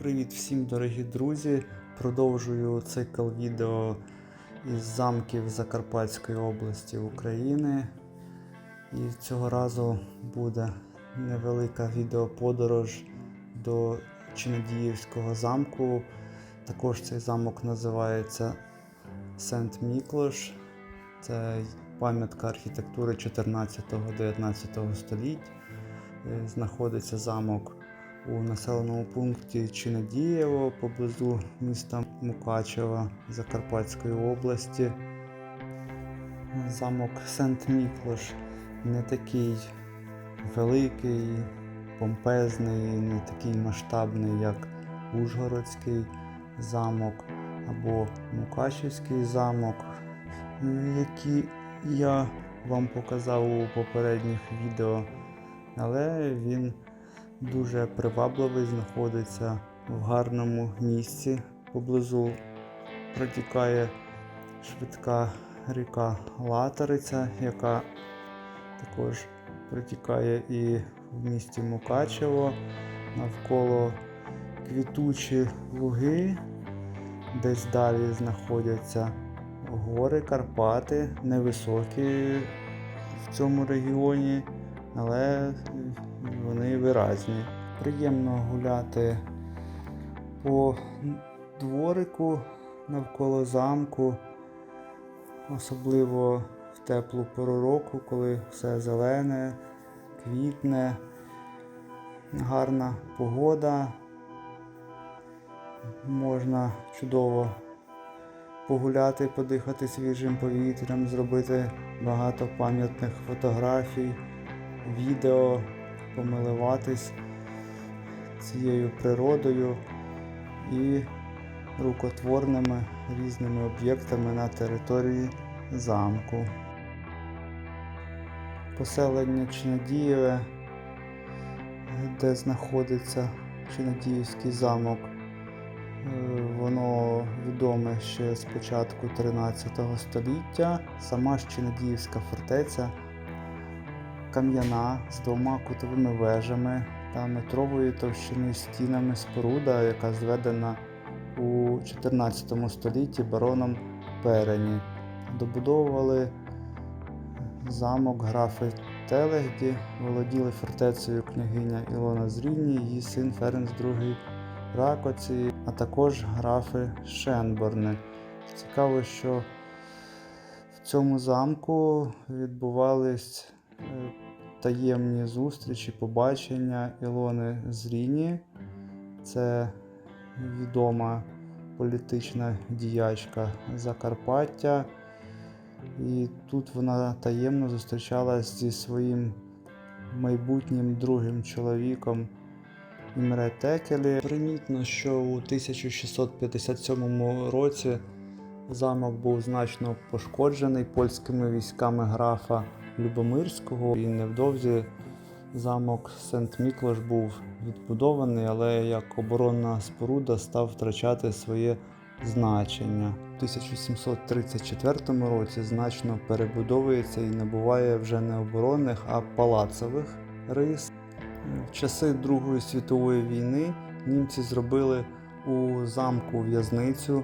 Привіт всім дорогі друзі! Продовжую цикл відео із замків Закарпатської області України. І цього разу буде невелика відеоподорож до Чинодіївського замку. Також цей замок називається Сент Міклош. Це пам'ятка архітектури 14-19 століть. Е, Знаходиться замок у населеному пункті Чинадієво поблизу міста Мукачева Закарпатської області. Замок Сент-Міклош не такий великий, помпезний, не такий масштабний, як Ужгородський замок або Мукачевський замок, які я вам показав у попередніх відео, але він дуже привабливий, знаходиться в гарному місці. Поблизу протікає швидка ріка Латериця, яка також протікає і в місті Мукачево. Навколо квітучі луги, десь далі знаходяться гори Карпати, невисокі в цьому регіоні, але вони виразні. Приємно гуляти по дворику навколо замку, особливо в теплу пору року, коли все зелене, квітне, гарна погода. Можна чудово погуляти, подихати свіжим повітрям, зробити багато пам'ятних фотографій, відео, помилуватись цією природою і рукотворними різними об'єктами на території замку. Поселення Чинадієве, де знаходиться Чинадіївський замок. Е, Воно відоме ще з початку 13 століття. Сама ж Чинадіївська фортеця кам'яна з двома кутовими вежами та метрової товщини стінами споруда, яка зведена у 14 столітті бароном Перені. Добудовували замок графи Телегді, володіли фортецею княгиня Ілона Зрівні, її син Ференц II Ракоці, а також графи Шенборни. Цікаво, що в цьому замку відбувались таємні зустрічі, побачення Ілони Зріні. Це відома політична діячка Закарпаття. І тут вона таємно зустрічалась зі своїм майбутнім другим чоловіком Імре Текелі. Примітно, що у 1657 році замок був значно пошкоджений польськими військами графа Любомирського, і невдовзі замок Сент-Міклош був відбудований, але як оборонна споруда став втрачати своє значення. У 1734 році значно перебудовується і набуває вже не оборонних, а палацових рис. В часи Другої світової війни німці зробили у замку в'язницю.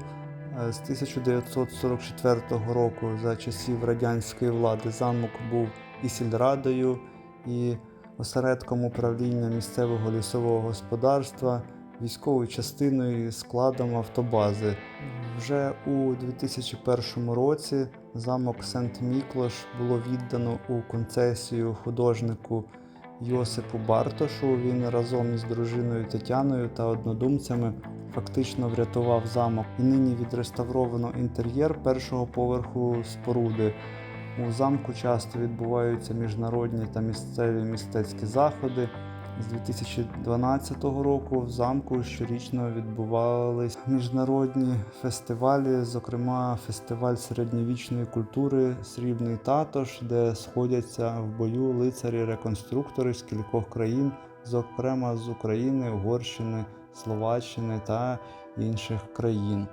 Е, З 1944 року за часів радянської влади замок був і сільрадою, і осередком управління місцевого лісового господарства, військовою частиною і складом автобази. Вже у 2001 році замок Сент-Міклош було віддано у концесію художнику Йосипу Бартошу. Він разом із дружиною Тетяною та однодумцями фактично врятував замок. І нині відреставровано інтер'єр першого поверху споруди. У замку часто відбуваються міжнародні та місцеві мистецькі заходи. З 2012 року в замку щорічно відбувались міжнародні фестивалі, зокрема фестиваль середньовічної культури Срібний Татош, де сходяться в бою лицарі-реконструктори з кількох країн, зокрема з України, Угорщини, Словаччини та інших країн.